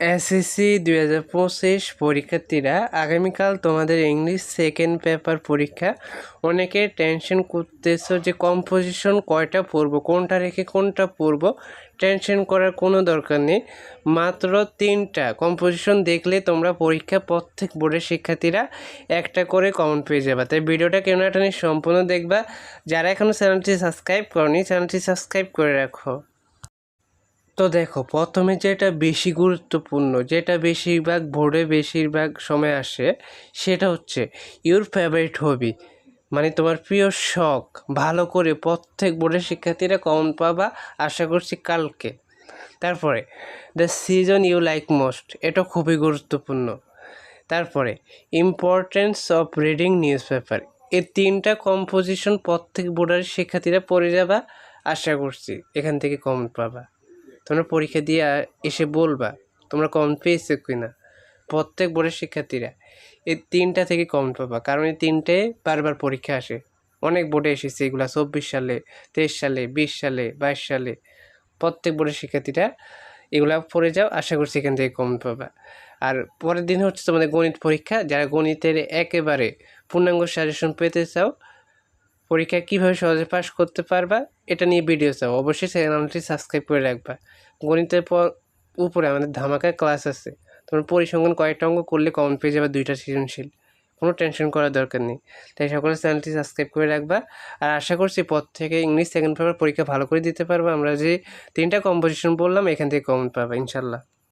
SSC দুই হাজার পঁচিশ পরীক্ষার্থীরা আগামীকাল তোমাদের ইংলিশ সেকেন্ড পেপার পরীক্ষা। অনেকে টেনশন করতেছো যে কম্পোজিশন কয়টা পড়ব, কোনটা রেখে কোনটা পড়ব টেনশন করার কোনো দরকার নেই। মাত্র তিনটা। কম্পোজিশন দেখলে তোমরা পরীক্ষা প্রত্যেক বোর্ডের শিক্ষার্থীরা একটা করে কমন পেয়ে যাবে। তাই ভিডিওটা কেন একটা সম্পূর্ণ দেখবা? যারা এখনও চ্যানেলটি সাবস্ক্রাইব করনি চ্যানেলটি সাবস্ক্রাইব করে রাখো। তো দেখো, প্রথমে যেটা বেশি গুরুত্বপূর্ণ, যেটা বেশিরভাগ বোর্ডে বেশিরভাগ সময় আসে, সেটা হচ্ছে ইউর ফেভারিট হবি মানে তোমার প্রিয় শখ। ভালো করে প্রত্যেক বোর্ডের শিক্ষার্থীরা কমন পাবা, আশা করছি কালকে। তারপরে the season you like most এটা খুবই গুরুত্বপূর্ণ। তারপরে importance of reading news paper এই তিনটা কম্পোজিশন প্রত্যেক বোর্ডের শিক্ষার্থীরা পড়ে যাবা, আশা করছি এখান থেকে কমন পাবা। তোমরা পরীক্ষা দিয়ে এসে বলবা, তোমরা কম পেয়েছ কিনা। প্রত্যেক বোর্ডের শিক্ষার্থীরা এই তিনটা থেকে কম পাবা, কারণ এই তিনটে বারবার পরীক্ষা আসে। অনেক বোর্ডে এসেছে এগুলা চব্বিশ সালে, তেইশ সালে, বিশ সালে, বাইশ সালে। প্রত্যেক বোর্ডের শিক্ষার্থীরা এগুলা পড়ে যাও, আশা করছি এখান থেকে কম পাবা। আর পরের দিন হচ্ছে তোমাদের গণিত পরীক্ষা, যারা গণিতের একেবারে পূর্ণাঙ্গ সাজেশন পেতে চাও পরীক্ষা কীভাবে সহজে পাশ করতে পারবা, এটা নিয়ে ভিডিও চাও। অবশ্যই চ্যানেলটি সাবস্ক্রাইব করে রাখবা। গণিতের পর উপরে আমাদের ধামাকা ক্লাস আছে। তোমার পরিসংখ্যান কয়েকটা অঙ্ক করলে কমন পেয়ে যাবে দুইটা সৃজনশীল। কোনো টেনশন করার দরকার নেই। তাই সকলে চ্যানেলটি সাবস্ক্রাইব করে রাখবা। আর আশা করছি পর থেকে ইংলিশ সেকেন্ড পেপার পরীক্ষা ভালো করে দিতে পারব। আমরা যে তিনটা কম্পোজিশন বললাম, এখান থেকে কমন পাবা, ইনশাল্লাহ।